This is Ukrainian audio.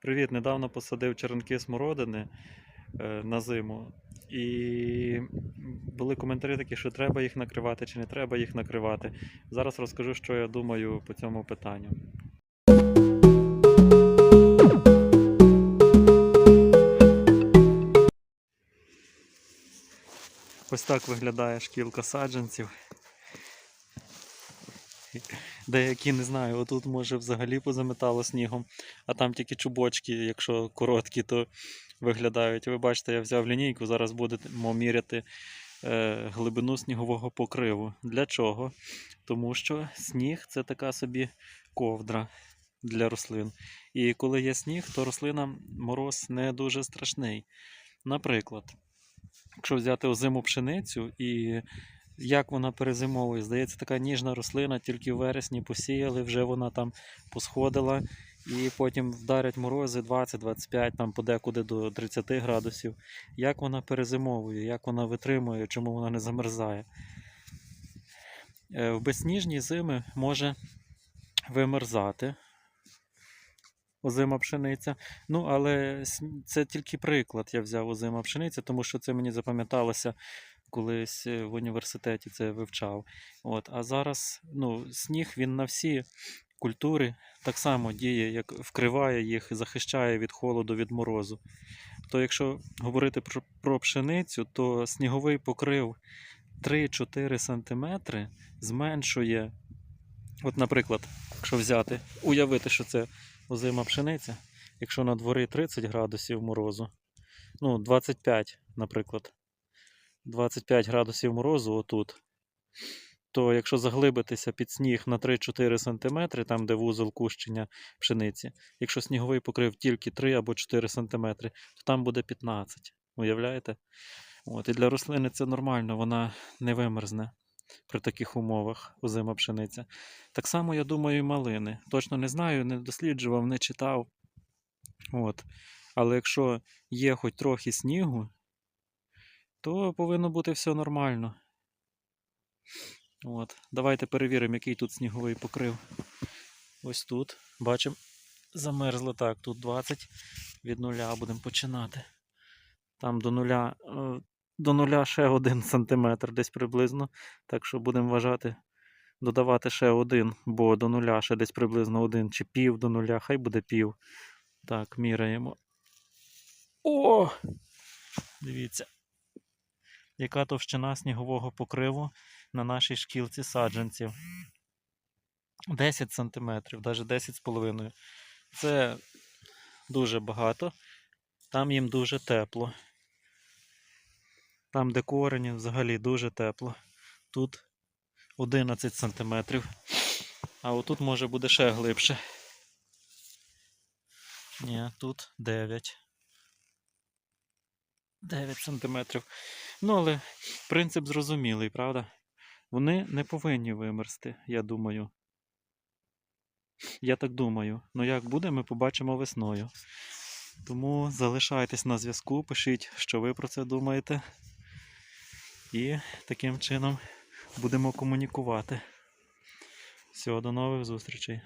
Привіт, недавно посадив черенки смородини е, на зиму. І були коментарі такі, що треба їх накривати чи не треба їх накривати. Зараз розкажу, що я думаю по цьому питанню. Ось так виглядає шкілка саджанців. Деякі не знаю, отут може взагалі позаметало снігом, а там тільки чубочки, якщо короткі, то виглядають. Ви бачите, я взяв лінійку, зараз будемо міряти е, глибину снігового покриву. Для чого? Тому що сніг це така собі ковдра для рослин. І коли є сніг, то рослинам мороз не дуже страшний. Наприклад, якщо взяти озиму пшеницю і як вона перезимовує. Здається, така ніжна рослина, тільки в вересні посіяли, вже вона там посходила, і потім вдарять морози 20-25, там подекуди до 30 градусів. Як вона перезимовує, як вона витримує, чому вона не замерзає. Е, В безсніжні зими може вимерзати озима пшениця. Ну, але це тільки приклад я взяв озима пшениця, тому що це мені запам'яталося колись е, в університеті це вивчав. От, а зараз ну, сніг він на всі культури так само діє, як вкриває їх, захищає від холоду, від морозу. То якщо говорити про, про пшеницю, то сніговий покрив 3-4 см зменшує. От, наприклад, якщо взяти, уявити, що це озима пшениця, якщо на дворі 30 градусів морозу, ну 25, наприклад, 25 градусів морозу отут, то якщо заглибитися під сніг на 3-4 см, там де вузол кущення пшениці, якщо сніговий покрив тільки 3 або 4 см, то там буде 15. Уявляєте? От, і для рослини це нормально, вона не вимерзне при таких умовах озима пшениця. Так само, я думаю, і малини. Точно не знаю, не досліджував, не читав. От. Але якщо є хоч трохи снігу, то повинно бути все нормально. От. Давайте перевіримо, який тут сніговий покрив. Ось тут. Бачимо, замерзло так. Тут 20 від нуля будемо починати. Там до нуля, е, до нуля ще один сантиметр десь приблизно. Так що будемо вважати, додавати ще один, бо до нуля ще десь приблизно один чи пів до нуля, хай буде пів. Так, міряємо. О! Дивіться, яка товщина снігового покриву на нашій шкілці саджанців. 10 см, навіть 10,5 Це дуже багато. Там їм дуже тепло. Там, де корені, взагалі дуже тепло. Тут 11 см. А отут може буде ще глибше. Ні, тут 9. 9 сантиметрів. Ну, але принцип зрозумілий, правда? Вони не повинні вимерзти, я думаю. Я так думаю. Ну як буде, ми побачимо весною. Тому залишайтесь на зв'язку, пишіть, що ви про це думаєте. І таким чином будемо комунікувати. Всього, до нових зустрічей.